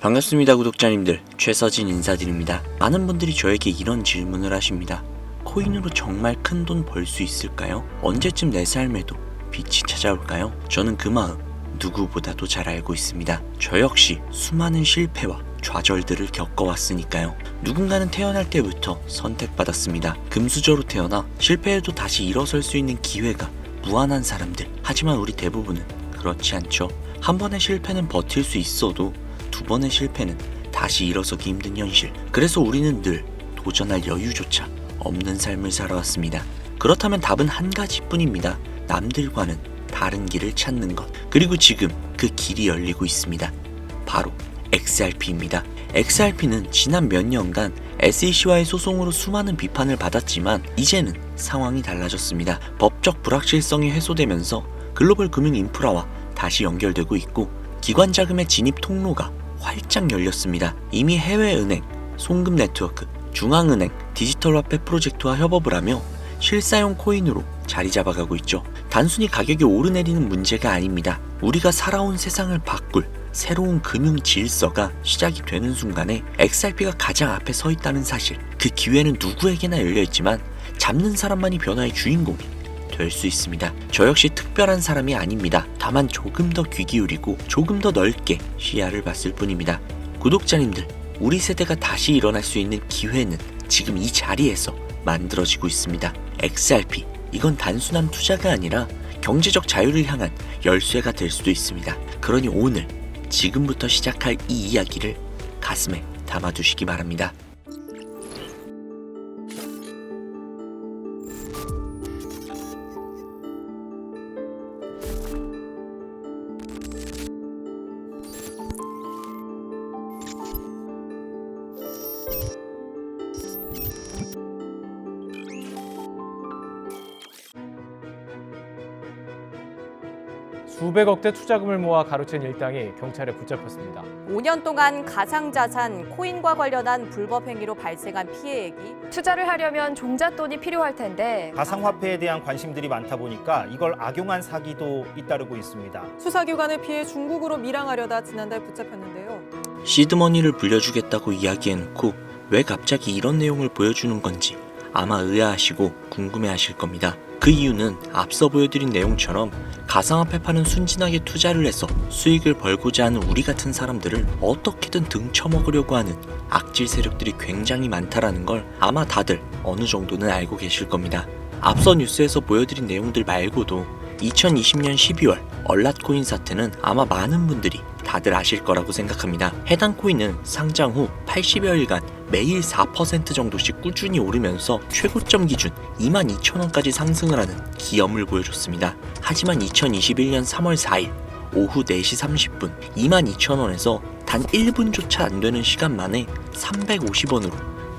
반갑습니다 구독자님들. 최서진 인사드립니다. 많은 분들이 저에게 이런 질문을 하십니다. 코인으로 정말 큰 돈 벌 수 있을까요? 언제쯤 내 삶에도 빛이 찾아올까요? 저는 그 마음 누구보다도 잘 알고 있습니다. 저 역시 수많은 실패와 좌절들을 겪어왔으니까요. 누군가는 태어날 때부터 선택받았습니다. 금수저로 태어나 실패해도 다시 일어설 수 있는 기회가 무한한 사람들. 하지만 우리 대부분은 그렇지 않죠. 한 번의 실패는 버틸 수 있어도 두 번의 실패는 다시 일어서기 힘든 현실. 그래서 우리는 늘 도전할 여유조차 없는 삶을 살아왔습니다. 그렇다면 답은 한 가지뿐입니다. 남들과는 다른 길을 찾는 것. 그리고 지금 그 길이 열리고 있습니다. 바로 XRP입니다. XRP는 지난 몇 년간 SEC와의 소송으로 수많은 비판을 받았지만 이제는 상황이 달라졌습니다. 법적 불확실성이 해소되면서 글로벌 금융 인프라와 다시 연결되고 있고 기관 자금의 진입 통로가 활짝 열렸습니다. 이미 해외은행, 송금 네트워크, 중앙은행, 디지털 화폐 프로젝트와 협업을 하며 실사용 코인으로 자리 잡아가고 있죠. 단순히 가격이 오르내리는 문제가 아닙니다. 우리가 살아온 세상을 바꿀 새로운 금융 질서가 시작이 되는 순간에 XRP가 가장 앞에 서 있다는 사실. 그 기회는 누구에게나 열려 있지만 잡는 사람만이 변화의 주인공이 될 수 있습니다. 저 역시 특별한 사람이 아닙니다. 다만 조금 더 귀 기울이고 조금 더 넓게 시야를 봤을 뿐입니다. 구독자님들, 우리 세대가 다시 일어날 수 있는 기회는 지금 이 자리에서 만들어지고 있습니다. XRP, 이건 단순한 투자가 아니라 경제적 자유를 향한 열쇠가 될 수도 있습니다. 그러니 오늘, 지금부터 시작할 이 이야기를 가슴에 담아두시기 바랍니다. 수백억대 투자금을 모아 가로챈 일당이 경찰에 붙잡혔습니다. 5년 동안 가상자산, 코인과 관련한 불법 행위로 발생한 피해액이 투자를 하려면 종잣돈이 필요할 텐데 가상화폐에 대한 관심들이 많다 보니까 이걸 악용한 사기도 잇따르고 있습니다. 수사기관의 피해 중국으로 밀항하려다 지난달 붙잡혔는데요. 시드머니를 불려주겠다고 이야기해놓고 왜 갑자기 이런 내용을 보여주는 건지 아마 의아하시고 궁금해하실 겁니다. 그 이유는 앞서 보여드린 내용처럼 가상화폐 파는 순진하게 투자를 해서 수익을 벌고자 하는 우리 같은 사람들을 어떻게든 등쳐먹으려고 하는 악질 세력들이 굉장히 많다라는 걸 아마 다들 어느 정도는 알고 계실 겁니다. 앞서 뉴스에서 보여드린 내용들 말고도 2020년 12월 얼랏코인 사태는 아마 많은 분들이 다들 아실 거라고 생각합니다. 해당 코인은 상장 후 80여일간 매일 4% 정도씩 꾸준히 오르면서 최고점 기준 22,000원까지 상승을 하는 기염을 보여줬습니다. 하지만 2021년 3월 4일 오후 4시 30분 22,000원에서 단 1분조차 안 되는 시간 만에 350원으로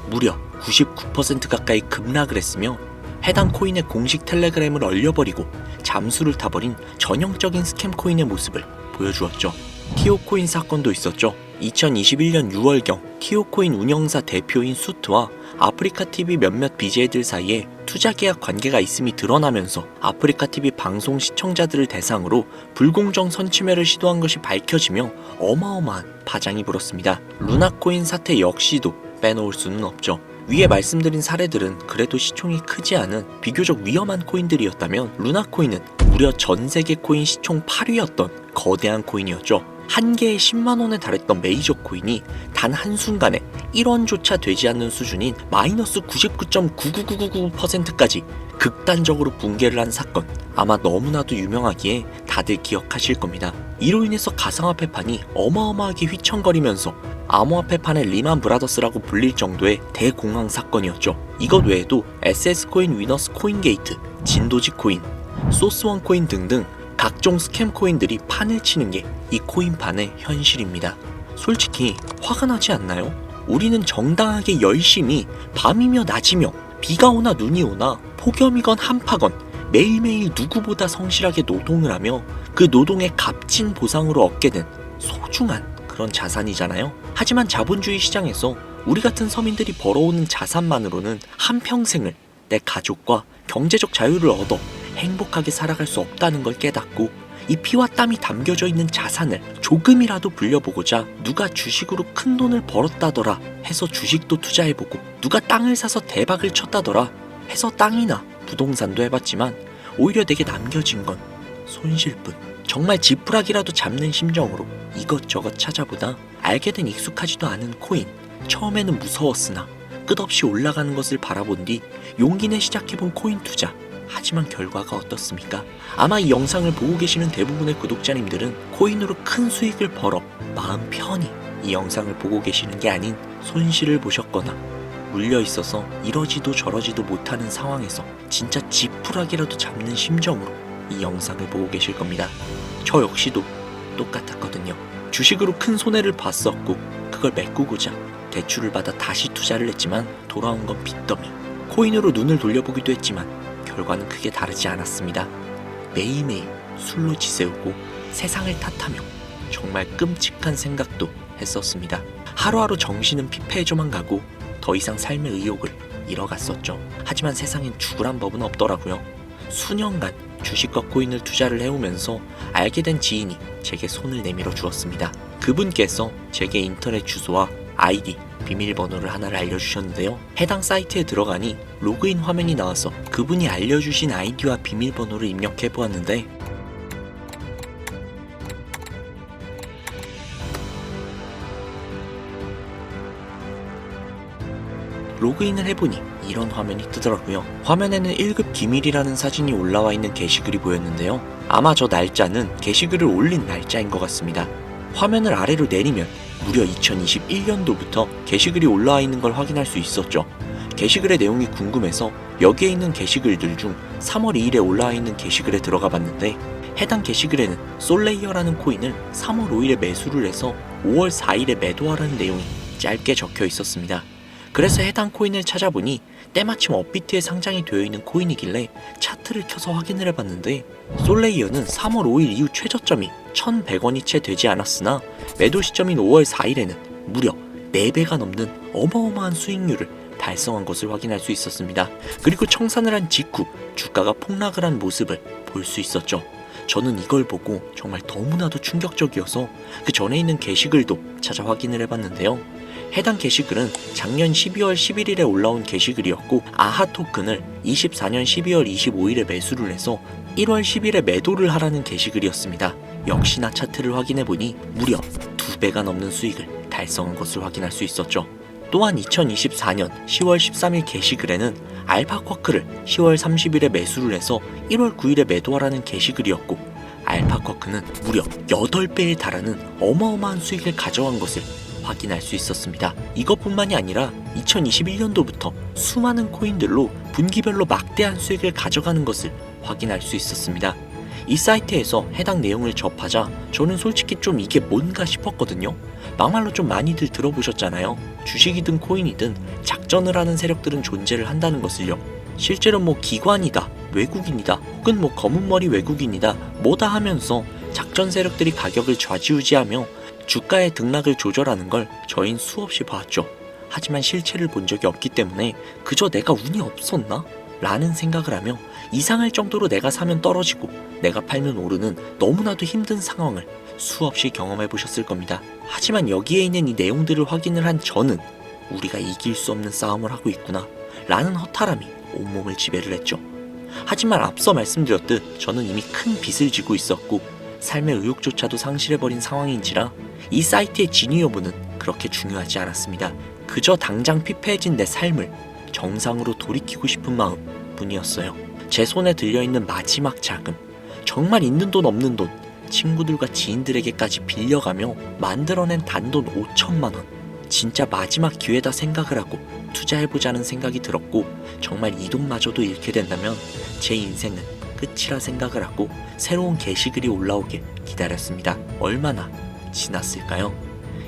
무려 99% 가까이 급락을 했으며 해당 코인의 공식 텔레그램을 얼려버리고 잠수를 타버린 전형적인 스캠 코인의 모습을 보여주었죠. 티오코인 사건도 있었죠. 2021년 6월경 티오코인 운영사 대표인 수트와 아프리카 TV 몇몇 BJ들 사이에 투자 계약 관계가 있음이 드러나면서 아프리카 TV 방송 시청자들을 대상으로 불공정 선침해를 시도한 것이 밝혀지며 어마어마한 파장이 불었습니다. 루나코인 사태 역시도 빼놓을 수는 없죠. 위에 말씀드린 사례들은 그래도 시총이 크지 않은 비교적 위험한 코인들이었다면 루나코인은 무려 전 세계 코인 시총 8위였던 거대한 코인이었죠. 한 개에 10만 원에 달했던 메이저 코인이 단 한순간에 1원조차 되지 않는 수준인 마이너스 99.99999%까지 극단적으로 붕괴를 한 사건 아마 너무나도 유명하기에 다들 기억하실 겁니다. 이로 인해서 가상화폐판이 어마어마하게 휘청거리면서 암호화폐판의 리만 브라더스라고 불릴 정도의 대공황 사건이었죠. 이것 외에도 SS코인 위너스 코인게이트, 진도지 코인, 소스원 코인 등등 각종 스캠 코인들이 판을 치는 게 이 코인판의 현실입니다. 솔직히 화가 나지 않나요? 우리는 정당하게 열심히 밤이며 낮이며 비가 오나 눈이 오나 폭염이건 한파건 매일매일 누구보다 성실하게 노동을 하며 그 노동의 값진 보상으로 얻게 된 소중한 그런 자산이잖아요. 하지만 자본주의 시장에서 우리 같은 서민들이 벌어오는 자산만으로는 한평생을 내 가족과 경제적 자유를 얻어 행복하게 살아갈 수 없다는 걸 깨닫고 이 피와 땀이 담겨져 있는 자산을 조금이라도 불려보고자 누가 주식으로 큰 돈을 벌었다더라 해서 주식도 투자해보고 누가 땅을 사서 대박을 쳤다더라 해서 땅이나 부동산도 해봤지만 오히려 내게 남겨진 건 손실뿐. 정말 지푸라기라도 잡는 심정으로 이것저것 찾아보다 알게 된 익숙하지도 않은 코인. 처음에는 무서웠으나 끝없이 올라가는 것을 바라본 뒤 용기 내 시작해본 코인 투자. 하지만 결과가 어떻습니까? 아마 이 영상을 보고 계시는 대부분의 구독자님들은 코인으로 큰 수익을 벌어 마음 편히 이 영상을 보고 계시는 게 아닌 손실을 보셨거나 물려 있어서 이러지도 저러지도 못하는 상황에서 진짜 지푸라기라도 잡는 심정으로 이 영상을 보고 계실 겁니다. 저 역시도 똑같았거든요. 주식으로 큰 손해를 봤었고 그걸 메꾸고자 대출을 받아 다시 투자를 했지만 돌아온 건 빚더미. 코인으로 눈을 돌려보기도 했지만 결과는 크게 다르지 않았습니다. 매일매일 술로 지새우고 세상을 탓하며 정말 끔찍한 생각도 했었습니다. 하루하루 정신은 피폐해져만 가고 더 이상 삶의 의욕을 잃어갔었죠. 하지만 세상엔 죽으란 법은 없더라고요. 수년간 주식과 코인을 투자를 해오면서 알게 된 지인이 제게 손을 내밀어 주었습니다. 그분께서 제게 인터넷 주소와 아이디, 비밀번호를 하나를 알려주셨는데요. 해당 사이트에 들어가니 로그인 화면이 나와서 그분이 알려주신 아이디와 비밀번호를 입력해 보았는데 로그인을 해보니 이런 화면이 뜨더라고요. 화면에는 1급 기밀이라는 사진이 올라와 있는 게시글이 보였는데요. 아마 저 날짜는 게시글을 올린 날짜인 것 같습니다. 화면을 아래로 내리면 무려 2021년도부터 게시글이 올라와 있는 걸 확인할 수 있었죠. 게시글의 내용이 궁금해서 여기에 있는 게시글들 중 3월 2일에 올라와 있는 게시글에 들어가 봤는데 해당 게시글에는 솔레이어라는 코인을 3월 5일에 매수를 해서 5월 4일에 매도하라는 내용이 짧게 적혀 있었습니다. 그래서 해당 코인을 찾아보니 때마침 업비트에 상장이 되어 있는 코인이길래 차트를 켜서 확인을 해봤는데 솔레이어는 3월 5일 이후 최저점이 1100원이 채 되지 않았으나 매도 시점인 5월 4일에는 무려 4배가 넘는 어마어마한 수익률을 달성한 것을 확인할 수 있었습니다. 그리고 청산을 한 직후 주가가 폭락을 한 모습을 볼 수 있었죠. 저는 이걸 보고 정말 너무나도 충격적이어서 그 전에 있는 게시글도 찾아 확인을 해봤는데요. 해당 게시글은 작년 12월 11일에 올라온 게시글이었고 아하 토큰을 24년 12월 25일에 매수를 해서 1월 10일에 매도를 하라는 게시글이었습니다. 역시나 차트를 확인해보니 무려 두 배가 넘는 수익을 달성한 것을 확인할 수 있었죠. 또한 2024년 10월 13일 게시글에는 알파쿼크를 10월 30일에 매수를 해서 1월 9일에 매도하라는 게시글이었고 알파쿼크는 무려 8배에 달하는 어마어마한 수익을 가져간 것을 확인할 수 있었습니다. 이것뿐만이 아니라 2021년도부터 수많은 코인들로 분기별로 막대한 수익을 가져가는 것을 확인할 수 있었습니다. 이 사이트에서 해당 내용을 접하자 저는 솔직히 좀 이게 뭔가 싶었거든요. 막말로 좀 많이들 들어보셨잖아요. 주식이든 코인이든 작전을 하는 세력들은 존재를 한다는 것을요. 실제로 뭐 기관이다, 외국인이다, 혹은 뭐 검은머리 외국인이다, 뭐다 하면서 작전 세력들이 가격을 좌지우지하며 주가의 등락을 조절하는 걸 저흰 수없이 봤죠. 하지만 실체를 본 적이 없기 때문에 그저 내가 운이 없었나? 라는 생각을 하며 이상할 정도로 내가 사면 떨어지고 내가 팔면 오르는 너무나도 힘든 상황을 수없이 경험해 보셨을 겁니다. 하지만 여기에 있는 이 내용들을 확인을 한 저는 우리가 이길 수 없는 싸움을 하고 있구나 라는 허탈함이 온몸을 지배를 했죠. 하지만 앞서 말씀드렸듯 저는 이미 큰 빚을 지고 있었고 삶의 의욕조차도 상실해버린 상황인지라 이 사이트의 진위 여부는 그렇게 중요하지 않았습니다. 그저 당장 피폐해진 내 삶을 정상으로 돌이키고 싶은 마음 뿐이었어요. 제 손에 들려있는 마지막 자금. 정말 있는 돈 없는 돈. 친구들과 지인들에게까지 빌려가며 만들어낸 단돈 5천만 원. 진짜 마지막 기회다 생각을 하고 투자해보자는 생각이 들었고 정말 이 돈마저도 잃게 된다면 제 인생은 끝이라 생각을 하고 새로운 게시글이 올라오길 기다렸습니다. 얼마나 지났을까요?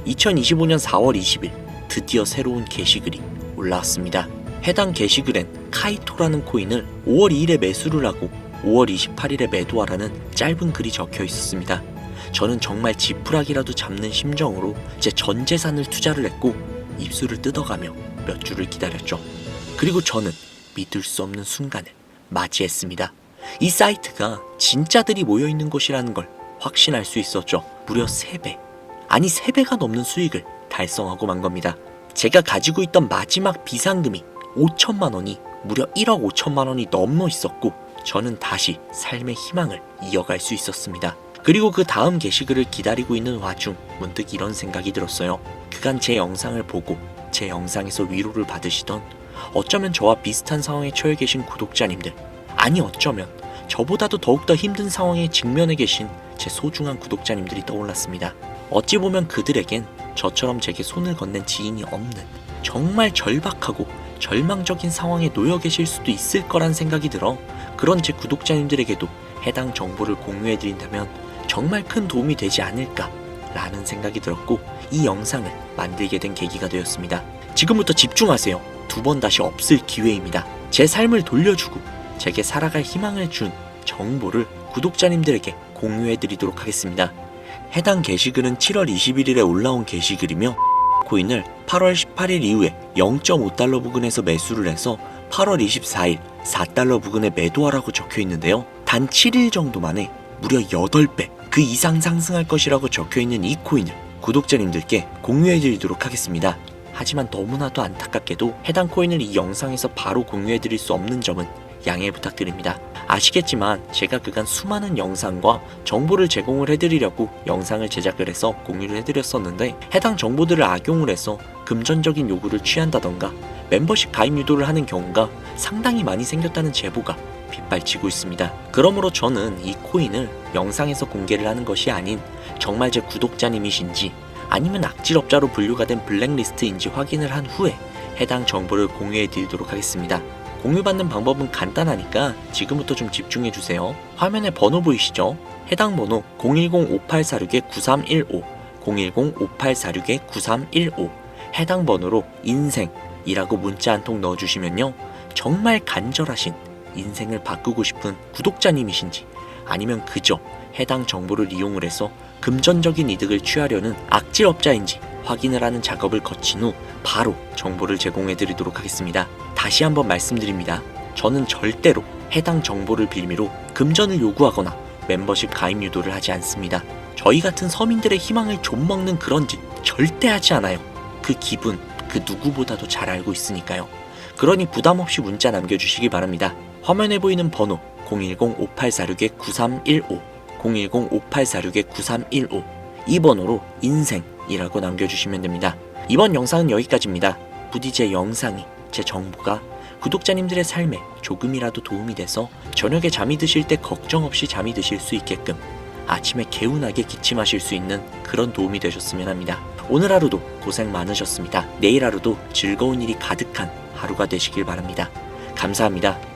2025년 4월 20일 드디어 새로운 게시글이 올라왔습니다. 해당 게시글엔 카이토라는 코인을 5월 2일에 매수를 하고 5월 28일에 매도하라는 짧은 글이 적혀 있었습니다. 저는 정말 지푸라기라도 잡는 심정으로 제 전 재산을 투자를 했고 입술을 뜯어가며 몇 주를 기다렸죠. 그리고 저는 믿을 수 없는 순간을 맞이했습니다. 이 사이트가 진짜들이 모여 있는 곳이라는 걸 확신할 수 있었죠. 무려 3배. 아니 3배가 넘는 수익을 달성하고 만 겁니다. 제가 가지고 있던 마지막 비상금이 5천만 원이 무려 1억 5천만 원이 넘어 있었고 저는 다시 삶의 희망을 이어갈 수 있었습니다. 그리고 그 다음 게시글을 기다리고 있는 와중 문득 이런 생각이 들었어요. 그간 제 영상을 보고 제 영상에서 위로를 받으시던 어쩌면 저와 비슷한 상황에 처해 계신 구독자님들 아니 어쩌면 저보다도 더욱더 힘든 상황에 직면해 계신 제 소중한 구독자님들이 떠올랐습니다. 어찌 보면 그들에겐 저처럼 제게 손을 건넨 지인이 없는 정말 절박하고 절망적인 상황에 놓여 계실 수도 있을 거란 생각이 들어 그런 제 구독자님들에게도 해당 정보를 공유해 드린다면 정말 큰 도움이 되지 않을까 라는 생각이 들었고 이 영상을 만들게 된 계기가 되었습니다. 지금부터 집중하세요. 두 번 다시 없을 기회입니다. 제 삶을 돌려주고 제게 살아갈 희망을 준 정보를 구독자님들에게 공유해 드리도록 하겠습니다. 해당 게시글은 7월 21일에 올라온 게시글이며 코인을 8월 18일 이후에 0.5달러 부근에서 매수를 해서 8월 24일 4달러 부근에 매도하라고 적혀 있는데요. 단 7일 정도 만에 무려 8배 그 이상 상승할 것이라고 적혀 있는 이 코인을 구독자님들께 공유해 드리도록 하겠습니다. 하지만 너무나도 안타깝게도 해당 코인을 이 영상에서 바로 공유해 드릴 수 없는 점은 양해 부탁드립니다. 아시겠지만 제가 그간 수많은 영상과 정보를 제공을 해드리려고 영상을 제작을 해서 공유를 해드렸었는데 해당 정보들을 악용을 해서 금전적인 요구를 취한다던가 멤버십 가입 유도를 하는 경우가 상당히 많이 생겼다는 제보가 빗발치고 있습니다. 그러므로 저는 이 코인을 영상에서 공개를 하는 것이 아닌 정말 제 구독자님이신지 아니면 악질업자로 분류가 된 블랙리스트인지 확인을 한 후에 해당 정보를 공유해 드리도록 하겠습니다. 공유받는 방법은 간단하니까 지금부터 좀 집중해 주세요. 화면에 번호 보이시죠? 해당 번호 010-5846-9315, 010-5846-9315 해당 번호로 인생이라고 문자 한 통 넣어주시면요. 정말 간절하신 인생을 바꾸고 싶은 구독자님이신지 아니면 그저 해당 정보를 이용을 해서 금전적인 이득을 취하려는 악질업자인지 확인을 하는 작업을 거친 후 바로 정보를 제공해 드리도록 하겠습니다. 다시 한번 말씀드립니다. 저는 절대로 해당 정보를 빌미로 금전을 요구하거나 멤버십 가입 유도를 하지 않습니다. 저희 같은 서민들의 희망을 좀먹는 그런 짓 절대 하지 않아요. 그 기분 그 누구보다도 잘 알고 있으니까요. 그러니 부담 없이 문자 남겨주시기 바랍니다. 화면에 보이는 번호 010-5846-9315 010-5846-9315 이 번호로 인생 이라고 남겨주시면 됩니다. 이번 영상은 여기까지입니다. 부디 제 영상이 제 정보가 구독자님들의 삶에 조금이라도 도움이 돼서 저녁에 잠이 드실 때 걱정 없이 잠이 드실 수 있게끔 아침에 개운하게 기침하실 수 있는 그런 도움이 되셨으면 합니다. 오늘 하루도 고생 많으셨습니다. 내일 하루도 즐거운 일이 가득한 하루가 되시길 바랍니다. 감사합니다.